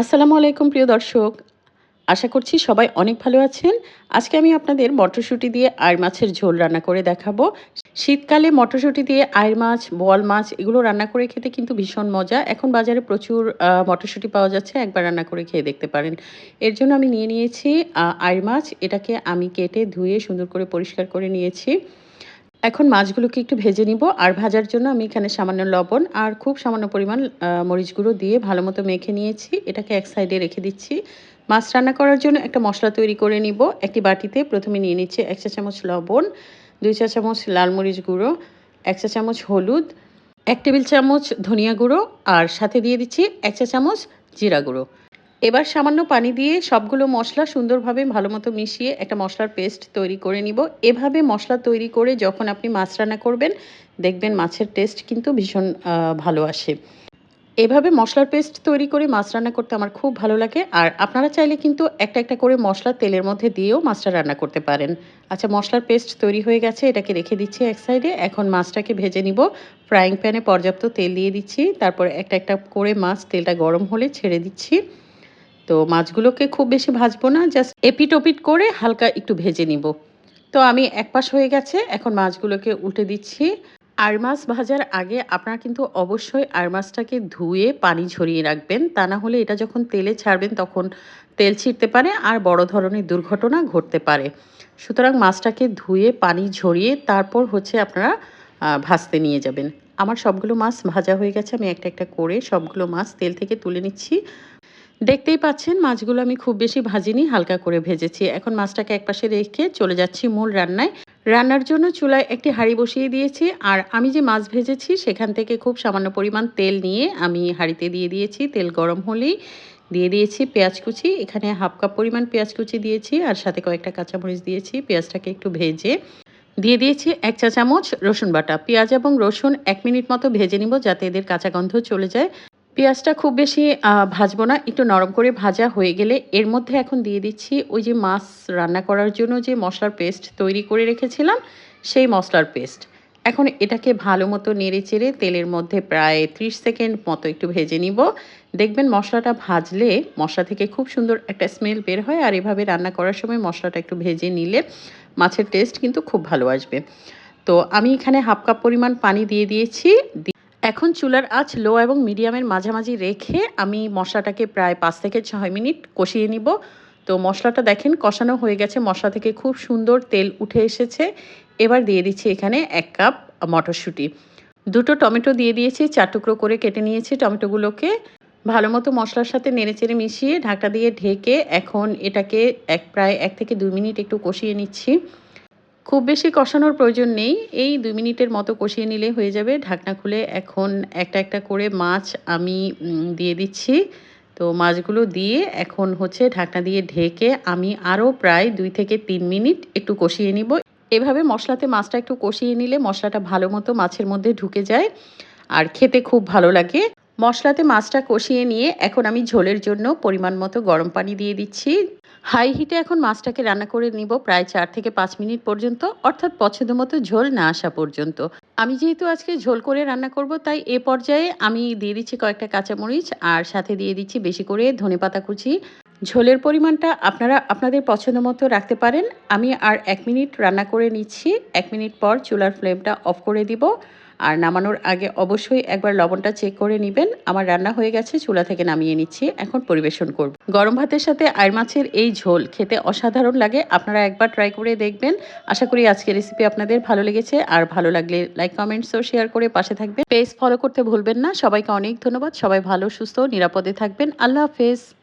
আসসালামু আলাইকুম, প্রিয় দর্শক। আশা করছি সবাই অনেক ভালো আছেন। আজকে আমি আপনাদের মটরশুঁটি দিয়ে আয়ের মাছের ঝোল রান্না করে দেখাবো। শীতকালে মটরশুঁটি দিয়ে আয়ের মাছ, বোয়াল মাছ, এগুলো রান্না করে খেতে কিন্তু ভীষণ মজা। এখন বাজারে প্রচুর মটরশুঁটি পাওয়া যাচ্ছে, একবার রান্না করে খেয়ে দেখতে পারেন। এর জন্য আমি নিয়ে নিয়েছি আয়ের মাছ। এটাকে আমি কেটে ধুয়ে সুন্দর করে পরিষ্কার করে নিয়েছি। এখন মাছগুলোকে একটু ভেজে নিব। আর ভাজার জন্য আমি এখানে সামান্য লবণ আর খুব সামান্য পরিমাণ মরিচ গুঁড়ো দিয়ে ভালো মতো মেখে নিয়েছি। এটাকে এক সাইডে রেখে দিচ্ছি। মাছ রান্না করার জন্য একটা মশলা তৈরি করে নিব। একটি বাটিতে প্রথমে নিয়ে নিচ্ছি এক চা চামচ লবণ, দুই চা চামচ লাল মরিচ গুঁড়ো, এক চা চামচ হলুদ, এক টেবিল চামচ ধনিয়া গুঁড়ো, আর সাথে দিয়ে দিচ্ছি এক চা চামচ জিরা গুঁড়ো। এবার সামান্য পানি দিয়ে সবগুলো মশলা সুন্দরভাবে ভালো মতো মিশিয়ে একটা মশলার পেস্ট তৈরি করে নিব। এভাবে মশলা তৈরি করে যখন আপনি মাছ রান্না করবেন, দেখবেন মাছের টেস্ট কিন্তু ভীষণ ভালো আসে। এভাবে মশলার পেস্ট তৈরি করে মাছ রান্না করতে আমার খুব ভালো লাগে। আর আপনারা চাইলে কিন্তু একটা একটা করে মশলা তেলের মধ্যে দিয়েও মাছটা রান্না করতে পারেন। আচ্ছা মশলার পেস্ট তৈরি হয়ে গেছে, এটাকে রেখে দিচ্ছি এক সাইডে। এখন মাছটাকে ভেজে নিব। ফ্রাইং প্যানে পর্যাপ্ত তেল দিয়ে দিচ্ছি। তারপর একটা একটা করে মাছ তেলটা গরম হলে ছেড়ে দিচ্ছি। তো মাছগুলোকে খুব বেশি ভাজবো না জাস্ট এপিট ওপিট করে হালকা একটু ভেজে নিব। তো আমি এক পাশ হয়ে গেছে, এখন মাছগুলোকে উল্টে দিচ্ছি। আর মাছ ভাজার আগে আপনারা কিন্তু অবশ্যই আর মাছটাকে ধুয়ে পানি ঝরিয়ে রাখবেন, তা না হলে এটা যখন তেলে ছাড়বেন তখন তেল ছিটতে পারে আর বড় ধরনের দুর্ঘটনা ঘটতে পারে। সুতরাং মাছটাকে ধুয়ে পানি ঝরিয়ে তারপর হচ্ছে আপনারা ভাজতে নিয়ে যাবেন। আমার সবগুলো মাছ ভাজা হয়ে গেছে, আমি একটা একটা করে সবগুলো মাছ তেল থেকে তুলে নিচ্ছি। দেখতেই পাচ্ছেন, মাছগুলো আমি খুব বেশি ভাজিনি, হালকা করে ভেজেছি। এখন মাছটাকে একপাশে রেখে চলে যাচ্ছি মূল রান্নায়। রান্নার জন্য চুলায় একটি হাঁড়ি বসিয়ে দিয়েছি, আর আমি যে মাছ ভেজেছি সেখান থেকে খুব সামান্য পরিমাণ তেল নিয়ে আমি হাঁড়িতে দিয়ে দিয়েছি। তেল গরম হলেই দিয়ে দিয়েছি পেঁয়াজ কুচি। এখানে হাফ কাপ পরিমাণ পেঁয়াজ কুচি দিয়েছি, আর সাথে কয়েকটা কাঁচামরিচ দিয়েছি। পেঁয়াজটাকে একটু ভেজে দিয়ে দিয়েছি এক চা চামচ রসুন বাটা। পেঁয়াজ এবং রসুন এক মিনিট মতো ভেজে নিব যাতে এদের কাঁচা গন্ধ চলে যায়। পেঁয়াজটা খুব বেশি ভাজবো না, একটু নরম করে ভাজা হয়ে গেলে এর মধ্যে এখন দিয়ে দিচ্ছি ওই যে মাছ রান্না করার জন্য যে মশলার পেস্ট তৈরি করে রেখেছিলাম, সেই মশলার পেস্ট। এখন এটাকে ভালো মতো নেড়ে চেড়ে তেলের মধ্যে প্রায় ত্রিশ সেকেন্ড মতো একটু ভেজে নিব। দেখবেন মশলাটা ভাজলে মশলা থেকে খুব সুন্দর একটা স্মেল বের হয় আর এভাবে রান্না করার সময় মশলাটা একটু ভেজে নিলে মাছের টেস্ট কিন্তু খুব ভালো আসবে। তো আমি এখানে হাফ কাপ পরিমাণ পানি দিয়ে দিয়েছি। এখন চুলার আঁচ লো এবং মিডিয়ামের মাঝামাঝি রেখে আমি মশলাটাকে প্রায় পাঁচ থেকে ছয় মিনিট কষিয়ে নিব। তো মশলাটা দেখেন কষানো হয়ে গেছে, মশলা থেকে খুব সুন্দর তেল উঠে এসেছে। এবার দিয়ে দিচ্ছি এখানে এক কাপ মটরশুঁটি। দুটো টমেটো দিয়ে দিয়েছি, চার টুকরো করে কেটে নিয়েছি টমেটোগুলোকে। ভালো মতো মশলার সাথে নেড়েচেড়ে মিশিয়ে ঢাকা দিয়ে ঢেকে এখন এটাকে এক, প্রায় এক থেকে দুই মিনিট একটু কষিয়ে নিচ্ছি। খুব বেশি কষানোর প্রয়োজন নেই। এই দুই মিনিটের মতো কষিয়ে নিলে হয়ে যাবে। ঢাকনা খুলে এখন একটা একটা করে মাছ আমি দিয়ে দিচ্ছি। তো মাছগুলো দিয়ে এখন হচ্ছে ঢাকনা দিয়ে ঢেকে আমি আরও প্রায় দুই থেকে তিন মিনিট একটু কষিয়ে নিব। এভাবে মশলাতে মাছটা একটু কষিয়ে নিলে মশলাটা ভালো মতো মাছের মধ্যে ঢুকে যায় আর খেতে খুব ভালো লাগে। মশলাতে মাছটা কষিয়ে নিয়ে এখন আমি ঝোলের জন্য পরিমাণ মতো গরম পানি দিয়ে দিচ্ছি। হাই হিটে এখন মাছটাকে রান্না করে নিব প্রায় চার থেকে পাঁচ মিনিট পর্যন্ত, অর্থাৎ পছন্দ মতো ঝোল না আসা পর্যন্ত। আমি যেহেতু আজকে ঝোল করে রান্না করব, তাই এ পর্যায়ে আমি দিয়ে দিচ্ছি কয়েকটা কাঁচামরিচ আর সাথে দিয়ে দিচ্ছি বেশি করে ধনেপাতা কুচি। ঝোলের পরিমাণটা আপনারা আপনাদের পছন্দ মতো রাখতে পারেন। আমি আর এক মিনিট রান্না করে নিচ্ছি। এক মিনিট পর চুলার ফ্লেমটা অফ করে দিব। আর নামানোর আগে অবশ্যই একবার লবণটা চেক করে নেবেন। আমার রান্না হয়ে গেছে, চুলা থেকে নামিয়ে নিচ্ছি। এখন পরিবেশন করব। গরম ভাতের সাথে আয়ের মাছের এই ঝোল খেতে অসাধারণ লাগে। আপনারা একবার ট্রাই করে দেখবেন। আশা করি আজকের রেসিপি আপনাদের ভালো লেগেছে। আর ভালো লাগলে লাইক কমেন্টস ও শেয়ার করে পাশে থাকবেন। পেজ ফলো করতে ভুলবেন না। সবাইকে অনেক ধন্যবাদ। সবাই ভালো, সুস্থ, নিরাপদে থাকবেন। আল্লাহ হাফেজ।